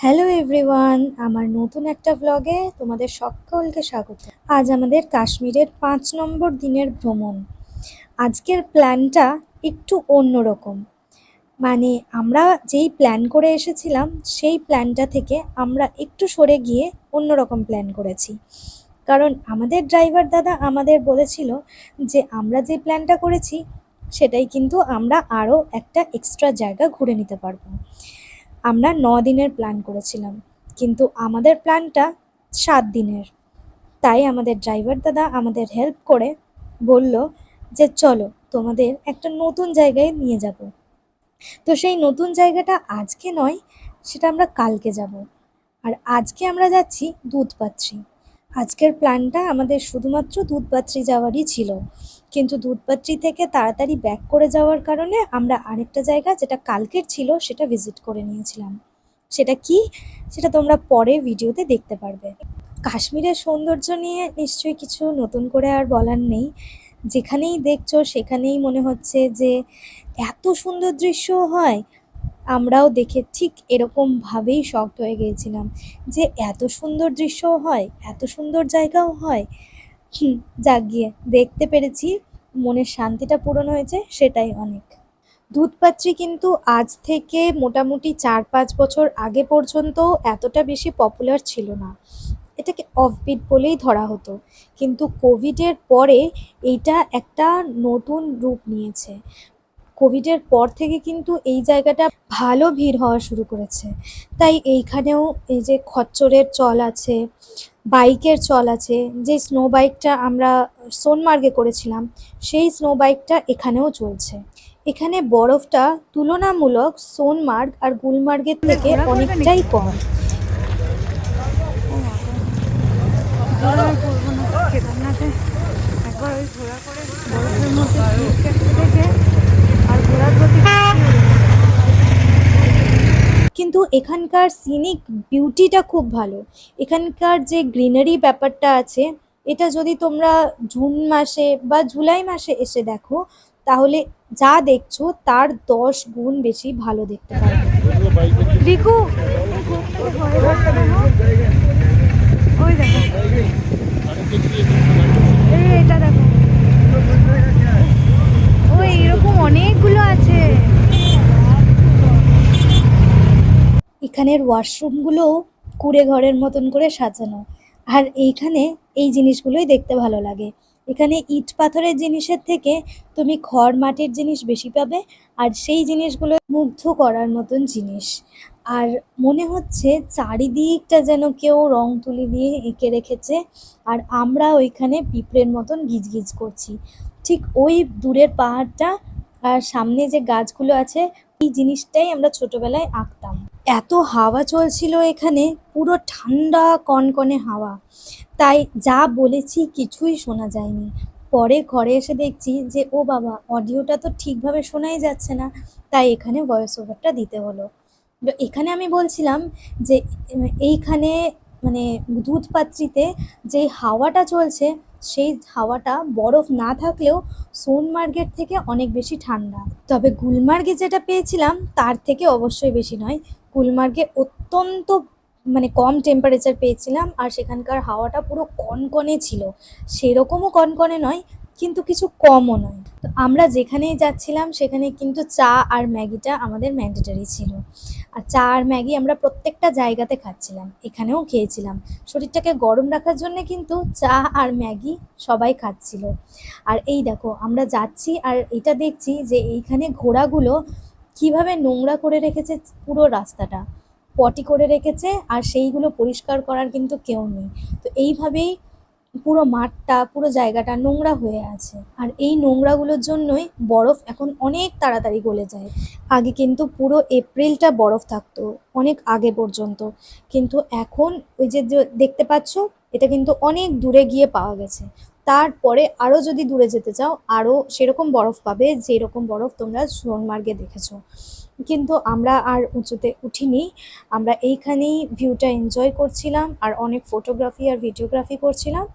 Hello everyone আমার নতুন একটা ব্লগে তোমাদের সকলকে স্বাগত। আজ আমাদের কাশ্মীরের পাঁচ নম্বর দিনের ভ্রমণ। আজকের প্ল্যানটা একটু অন্যরকম। মানে আমরা যেই প্ল্যান করে এসেছিলাম, সেই প্ল্যানটা থেকে আমরা একটু সরে গিয়ে অন্যরকম প্ল্যান করেছি। কারণ আমাদের ড্রাইভার দাদা আমাদের বলেছিল যে আমরা যে প্ল্যানটা করেছি, সেটাই কিন্তু আমরা আরও একটা এক্সট্রা জায়গা ঘুরে নিতে পারব। আমরা ন দিনের প্ল্যান করেছিলাম। কিন্তু আমাদের প্ল্যানটা সাত দিনের। তাই আমাদের ড্রাইভার দাদা আমাদের হেল্প করে বলল যে, চলো তোমাদের একটা নতুন জায়গায় নিয়ে যাব। তো সেই নতুন জায়গাটা আজকে নয়, সেটা আমরা কালকে যাব। আর আজকে আমরা যাচ্ছি দুধপাত্রি। আজকের প্ল্যানটা আমাদের শুধুমাত্র দুধপাত্রি যাওয়ারই ছিল। কিন্তু দুধপাত্রি থেকে তাড়াতাড়ি ব্যাক করে যাওয়ার কারণে আমরা আরেকটা জায়গা যেটা কালকের ছিল সেটা ভিজিট করে নিয়েছিলাম। সেটা কি? সেটা তোমরা পরে ভিডিওতে দেখতে পারবে। কাশ্মীরের সৌন্দর্য নিয়ে নিশ্চয়ই কিছু নতুন করে আর বলার নেই। যেখানেই দেখছ সেখানেই মনে হচ্ছে যে এত সুন্দর দৃশ্য হয়। আমরাও দেখে ঠিক এরকমভাবেই শক্ত হয়ে গিয়েছিলাম যে এত সুন্দর দৃশ্যও হয়, এত সুন্দর জায়গাও হয়। যাক গিয়ে দেখতে পেরেছি, মনের শান্তিটা পূরণ হয়েছে, সেটাই অনেক। দুধপাত্রি কিন্তু আজ থেকে মোটামুটি চার পাঁচ বছর আগে পর্যন্ত এতটা বেশি পপুলার ছিল না। এটাকে অফবিট বলেই ধরা হতো। কিন্তু কোভিডের পরে এইটা একটা নতুন রূপ নিয়েছে। কোভিডের পর থেকে কিন্তু এই জায়গাটা ভালো ভিড় হওয়া শুরু করেছে। তাই এইখানেও এই যে খচ্চরের চল আছে বাইকের চল আছে যে স্নো বাইকটা আমরা সোনমার্গে করেছিলাম সেই স্নো বাইকটা এখানেও চলছে। এখানে বরফটা তুলনামূলক সোনমার্গ আর গুলমার্গের থেকে অনেকটাই কম। একবার ওই ঘোরা করে বরফের মধ্যে স্লিপ কেটে দেখে আর ঘোরার প্রতি কিন্তু এখানকার সিনিক বিউটিটা খুব ভালো। এখানকার যে গ্রিনারি ব্যাপারটা আছে, এটা যদি তোমরা জুন মাসে বা জুলাই মাসে এসে দেখো, তাহলে যা দেখছ তার দশ গুণ বেশি ভালো দেখতে দেখো। এটা দেখো। এরকম অনেকগুলো আছে। এখানের ওয়াশরুমগুলোও কুড়ে ঘরের মতন করে সাজানো। আর এইখানে এই জিনিসগুলোই দেখতে ভালো লাগে। এখানে ইট পাথরের জিনিসের থেকে তুমি খড় মাটির জিনিস বেশি পাবে, আর সেই জিনিসগুলো মুগ্ধ করার মতন জিনিস। আর মনে হচ্ছে চারিদিকটা যেন কেউ রং তুলি দিয়ে এঁকে রেখেছে, আর আমরা ওইখানে পিঁপড়ের মতন গিজগিজ করছি। ঠিক ওই দূরের পাহাড়টা আর সামনে যে গাছগুলো আছে, এই জিনিসটাই আমরা ছোটবেলায় আঁকতাম। এত হাওয়া চলছিল এখানে, পুরো ঠান্ডা কনকনে হাওয়া। তাই যা বলেছি কিছুই শোনা যায়নি। পরে ঘরে এসে দেখছি যে, ও বাবা, অডিওটা তো ঠিকভাবে শোনাই যাচ্ছে না, তাই এখানে ভয়েস ওভারটা দিতে হলো। এখানে আমি বলছিলাম যে, এইখানে মানে দুধ দুধপাত্রিতে যে হাওয়াটা চলছে সেই হাওয়াটা বরফ না থাকলেও সোনমার্গের থেকে অনেক বেশি ঠান্ডা। তবে গুলমার্গে যেটা পেয়েছিলাম তার থেকে অবশ্যই বেশি নয়। গুলমার্গে অত্যন্ত মানে কম টেম্পারেচার পেয়েছিলাম আর সেখানকার হাওয়াটা পুরো কনকনে ছিল। সেরকমও কনকনে নয়, কিন্তু কিছু কমও নয়। তো আমরা যেখানেই যাচ্ছিলাম সেখানে কিন্তু চা আর ম্যাগিটা আমাদের ম্যান্ডেটারি ছিল। আর চা আর ম্যাগি আমরা প্রত্যেকটা জায়গাতে খাচ্ছিলাম, এখানেও খেয়েছিলাম। শরীরটাকে গরম রাখার জন্য কিন্তু চা আর ম্যাগি সবাই খাচ্ছিল। আর এই দেখো, আমরা যাচ্ছি আর এটা দেখছি যে এইখানে ঘোড়াগুলো কীভাবে নোংরা করে রেখেছে পুরো রাস্তাটা। পটি করে রেখেছে আর সেইগুলো পরিষ্কার করার কিন্তু কেউ নেই। তো এইভাবেই পুরো মাঠটা, পুরো জায়গাটা নোংরা হয়ে আছে। আর এই নোংরাগুলোর জন্যই বরফ এখন অনেক তাড়াতাড়ি গলে যায়। আগে কিন্তু পুরো এপ্রিলটা বরফ থাকতো, অনেক আগে পর্যন্ত। কিন্তু এখন ওই যে দেখতে পাচ্ছ, এটা কিন্তু অনেক দূরে গিয়ে পাওয়া গেছে। তারপরে আরও যদি দূরে যেতে চাও আরও সেরকম বরফ পাবে যেরকম বরফ তোমরা সোনমার্গে দেখেছ। কিন্তু আমরা আর উঁচুতে উঠিনি। আমরা এইখানেই ভিউটা এনজয় করছিলাম আর অনেক ফটোগ্রাফি আর ভিডিওগ্রাফি করছিলাম।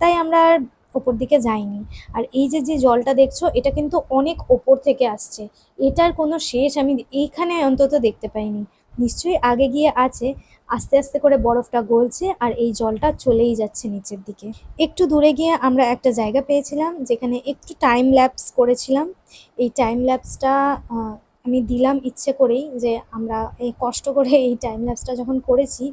তাই আমরা আর ওপর দিকে যাইনি। আর এই যে যে জলটা দেখছ, এটা কিন্তু অনেক ওপর থেকে আসছে। এটার কোনো শেষ আমি এইখানে অন্তত দেখতে পাইনি। নিশ্চয়ই আগে গিয়ে আছে, আস্তে আস্তে করে বরফটা গলছে আর এই জলটা চলেই যাচ্ছে নিচের দিকে। একটু দূরে গিয়ে আমরা একটা জায়গা পেয়েছিলাম, যেখানে একটু টাইম ল্যাপস করেছিলাম। এই টাইম ল্যাপসটা আমি দিলাম ইচ্ছে করেই যে আমরা এই কষ্ট করে এই টাইম ল্যাপসটা যখন করেছি,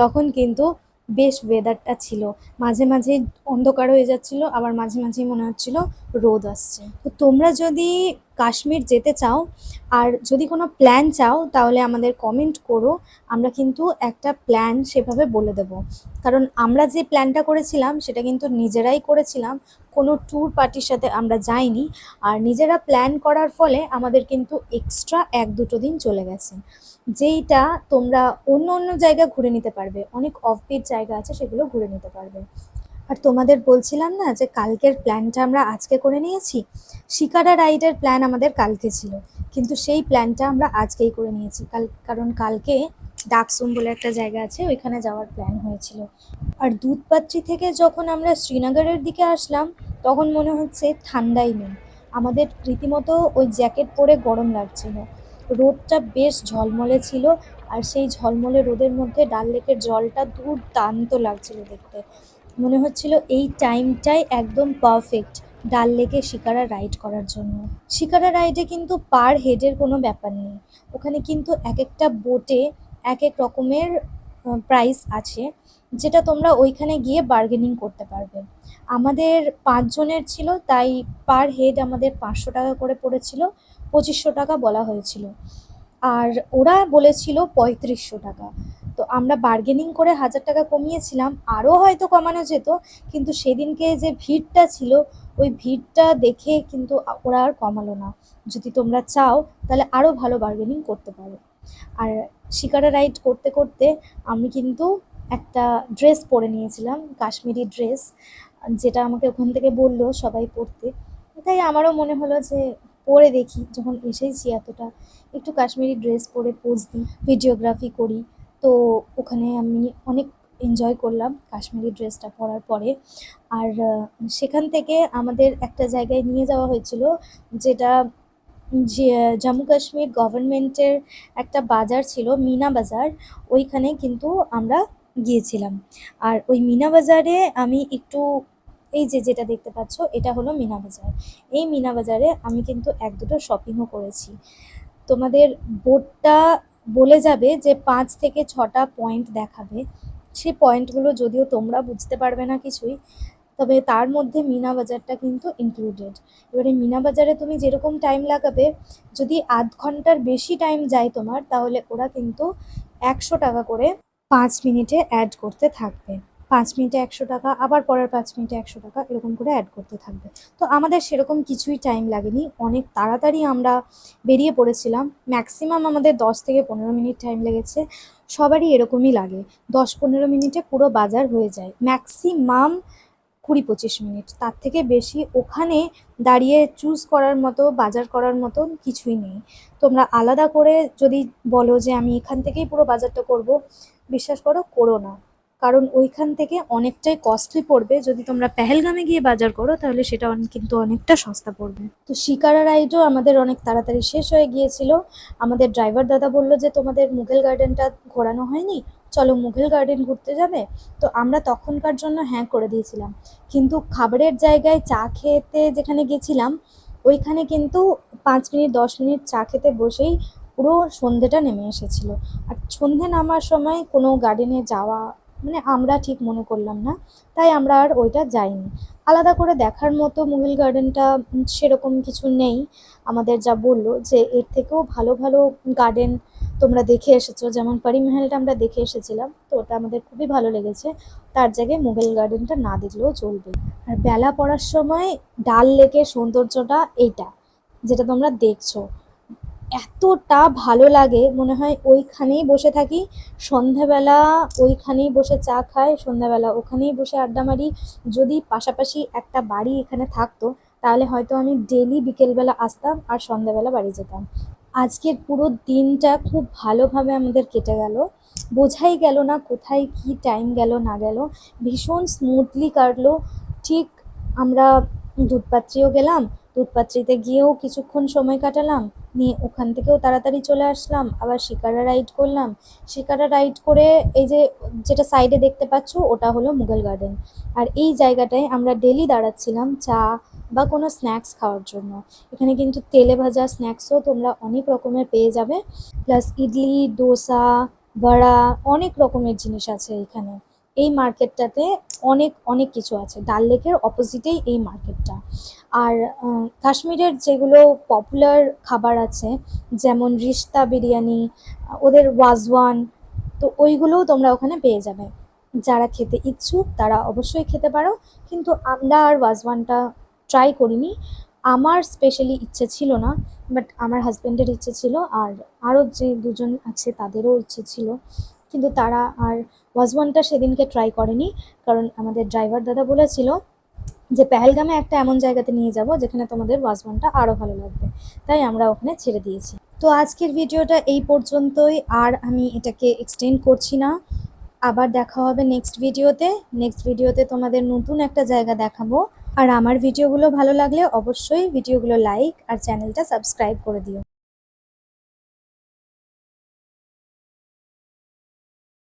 তখন কিন্তু বেশ ওয়েদারটা ছিল। মাঝে মাঝে অন্ধকার হয়ে যাচ্ছিল, আবার মাঝে মাঝে মনে হচ্ছিল রোদ আসছে। তো তোমরা যদি কাশ্মীর যেতে চাও, আর যদি কোনো প্ল্যান চাও, তাহলে আমাদের কমেন্ট করো। আমরা কিন্তু একটা প্ল্যান সেভাবে বলে দেব। কারণ আমরা যে প্ল্যানটা করেছিলাম, সেটা কিন্তু নিজেরাই করেছিলাম। কোনো ট্যুর পার্টির সাথে আমরা যাইনি। আর নিজেরা প্ল্যান করার ফলে আমাদের কিন্তু এক্সট্রা এক দুটো দিন চলে গেছে। যেইটা তোমরা অন্য অন্য জায়গা ঘুরে নিতে পারবে। অনেক অফবিট জায়গা আছে, সেগুলো ঘুরে নিতে পারবে। আর তোমাদের বলছিলাম না যে কালকের প্ল্যানটা আমরা আজকে করে নিয়েছি? শিকারা রাইডের প্ল্যান আমাদের কালকে ছিল। কিন্তু সেই প্ল্যানটা আমরা আজকেই করে নিয়েছি। কাল কারণ কালকে ডাকসুম বলে একটা জায়গা আছে, ওইখানে যাওয়ার প্ল্যান হয়েছিল। আর দুধপাত্রি থেকে যখন আমরা শ্রীনগরের দিকে আসলাম, তখন মনে হচ্ছে ঠান্ডাই নেই। আমাদের রীতিমতো ওই জ্যাকেট পরে গরম লাগছিল। রোদটা বেশ ঝলমলে ছিল, আর সেই ঝলমলে রোদের মধ্যে ডাল লেকের জলটা দুর্দান্ত লাগছিল দেখতে। মনে হচ্ছিল এই টাইমটাই একদম পারফেক্ট ডাল লেকে শিকারা রাইড করার জন্য। শিকারা রাইডে কিন্তু পার হেডের কোনো ব্যাপার নেই। ওখানে কিন্তু এক একটা বোটে এক এক রকমের প্রাইস আছে, যেটা তোমরা ওইখানে গিয়ে বার্গেনিং করতে পারবে। আমাদের পাঁচজনের ছিল, তাই পার হেড আমাদের পাঁচশো টাকা করে পড়েছিল, পঁচিশশো টাকা বলা হয়েছিল। আর ওরা বলেছিল পঁয়ত্রিশশো টাকা। তো আমরা বার্গেনিং করে হাজার টাকা কমিয়েছিলাম, আরও হয়তো কমানো যেত, কিন্তু সেদিনকে যে ভিড়টা ছিল, ওই ভিড়টা দেখে কিন্তু ওরা আর কমালো না। যদি তোমরা চাও, তাহলে আরও ভালো বার্গেনিং করতে পারো। আর শিকারা রাইড করতে করতে আমি কিন্তু একটা ড্রেস পরে নিয়েছিলাম, কাশ্মীরি ড্রেস যেটা আমাকে ওখান থেকে বলল সবাই পরতে। তাই আমারও মনে হলো যে পরে দেখি, যখন এসেছি এতটা, একটু কাশ্মীরি ড্রেস পরে পোজ দিই ভিডিওগ্রাফি করি। তো ওখানে আমি অনেক এনজয় করলাম কাশ্মীরি ড্রেসটা পরার পরে। আর সেখান থেকে আমাদের একটা জায়গায় নিয়ে যাওয়া হয়েছিল যেটা জম্মু কাশ্মীর গভর্নমেন্টের একটা বাজার ছিল, মিনা বাজার। ওইখানে কিন্তু আমরা গিয়েছিলাম। আর ওই মিনা বাজারে আমি একটু, এই যে যেটা দেখতে পাচ্ছ, এটা হলো মিনা বাজার। এই মিনা বাজারে আমি কিন্তু এক দুটো শপিংও করেছি। তোমাদের বোর্ডটা বলে যাবে যে পাঁচ থেকে ছটা পয়েন্ট দেখাবে। সে পয়েন্টগুলো যদিও তোমরা বুঝতে পারবে না কিছুই, তবে তার মধ্যে মিনা বাজারটা কিন্তু ইনক্লুডেড এবারে মিনা বাজারে তুমি যেরকম টাইম লাগাবে, যদি আধ ঘণ্টার বেশি টাইম যায় তোমার, তাহলে ওরা কিন্তু একশো টাকা করে পাঁচ মিনিটে অ্যাড করতে থাকবে। পাঁচ মিনিটে একশো টাকা, আবার পরের পাঁচ মিনিটে একশো টাকা এরকম করে অ্যাড করতে থাকবে। তো আমাদের সেরকম কিছুই টাইম লাগেনি। অনেক তাড়াতাড়ি আমরা বেরিয়ে পড়েছিলাম। ম্যাক্সিমাম আমাদের দশ থেকে পনেরো মিনিট টাইম লেগেছে। সবারই এরকমই লাগে। দশ পনেরো মিনিটে পুরো বাজার হয়ে যায়। ম্যাক্সিমাম কুড়ি পঁচিশ মিনিট। তার থেকে বেশি ওখানে দাঁড়িয়ে চুজ করার মতো, বাজার করার মতো কিছুই নেই। তোমরা আলাদা করে যদি বলো যে আমি এখান থেকেই পুরো বাজারটা করব, বিশ্বাস করো করো না। কারণ ওইখান থেকে অনেকটাই কস্টলি পড়বে। যদি তোমরা পেহেলগামে গিয়ে বাজার করো, তাহলে সেটা কিন্তু অনেকটা সস্তা পড়বে। তো শিকারা রাইডও আমাদের অনেক তাড়াতাড়ি শেষ হয়ে গিয়েছিল। আমাদের ড্রাইভার দাদা বলল যে, তোমাদের মুঘল গার্ডেনটা ঘোরানো হয়নি? চলো মুঘল গার্ডেন ঘুরতে যাবে? তো আমরা তখনকার জন্য হ্যাঁ করে দিয়েছিলাম। কিন্তু খাবারের জায়গায় চা খেতে যেখানে গেছিলাম, ওইখানে কিন্তু পাঁচ মিনিট, দশ মিনিট চা খেতে বসেই পুরো সন্ধেটা নেমে এসেছিল। আর সন্ধে নামার সময় কোনো গার্ডেনে যাওয়া মানে আমরা ঠিক মনে করলাম না, তাই আমরা আর ওইটা যাইনি। আলাদা করে দেখার মতো মুঘল গার্ডেনটা সেরকম কিছু নেই। আমাদের যা বলল যে এর থেকেও ভালো ভালো গার্ডেন তোমরা দেখে এসেছ। যেমন পরিমহলটা আমরা দেখে এসেছিলাম, তো ওটা আমাদের খুবই ভালো লেগেছে। তার জায়গায় মুঘল গার্ডেনটা না দেখলেও চলবে। আর বেলা পড়ার সময় ডাল লেকের সৌন্দর্যটা এইটা, যেটা তোমরা দেখছ। এতটা ভালো লাগে, মনে হয় ওইখানেই বসে থাকি। সন্ধ্যাবেলা ওইখানেই বসে চা খাই, সন্ধ্যাবেলা ওখানেই বসে আড্ডা মারি। যদি পাশাপাশি একটা বাড়ি এখানে থাকতো, তাহলে হয়তো আমি ডেলি বিকেলবেলা আসতাম আর সন্ধ্যাবেলা বাড়ি যেতাম। আজকের পুরো দিনটা খুব ভালোভাবে আমাদের কেটে গেল। বোঝাই গেল না কোথায় কি টাইম গেল, না গেল। ভীষণ স্মুথলি কাটলো। ঠিক আমরা দুধপাত্রিও গেলাম, দুধপাত্রিতে গিয়েও কিছুক্ষণ সময় কাটালাম। নিয়ে ওখান থেকেও তাড়াতাড়ি চলে আসলাম, আবার শিকারা রাইড করলাম। শিকারা রাইড করে এই যে যেটা সাইডে দেখতে পাচ্ছ, ওটা হলো মুঘল গার্ডেন আর এই জায়গাটায় আমরা ডেলি দাঁড়াচ্ছিলাম চা বা কোনো স্ন্যাক্স খাওয়ার জন্য। এখানে কিন্তু তেলে ভাজা স্ন্যাক্সও তোমরা অনেক রকমের পেয়ে যাবে। প্লাস ইডলি ডোসা বড়া, অনেক রকমের জিনিস আছে এখানে। এই মার্কেটটাতে অনেক অনেক কিছু আছে। ডাল লেকের অপোজিটেই এই মার্কেটটা। আর কাশ্মীরের যেগুলো পপুলার খাবার আছে, যেমন রিস্তা বিরিয়ানি, ওদের ওয়াজওয়ান, তো ওইগুলোও তোমরা ওখানে পেয়ে যাবে। যারা খেতে ইচ্ছুক, তারা অবশ্যই খেতে পারো। কিন্তু আমরা আর ওয়াজওয়ানটা ট্রাই করিনি। আমার স্পেশালি ইচ্ছে ছিল না বাট আমার হাজব্যান্ডের ইচ্ছে ছিল, আর আরও যে দুজন আছে, তাদেরও ইচ্ছে ছিল। কিন্তু তারা আর ওয়াজওয়ানটা সেদিনকে ট্রাই করেনি। কারণ আমাদের ড্রাইভার দাদা বলেছিল যে পেহেলগামে একটা এমন জায়গাতে নিয়ে যাব যেখানে তোমাদের ওয়াজওয়ানটা আরও ভালো লাগবে। তাই আমরা ওখানে ছেড়ে দিয়েছি। তো আজকের ভিডিওটা এই পর্যন্তই। আর আমি এটাকে এক্সটেন্ড করছি না। আবার দেখা হবে নেক্সট ভিডিওতে। নেক্সট ভিডিওতে তোমাদের নতুন একটা জায়গা দেখাবো। আর আমার ভিডিওগুলো ভালো লাগলে অবশ্যই ভিডিওগুলো লাইক আর চ্যানেলটা সাবস্ক্রাইব করে দিও।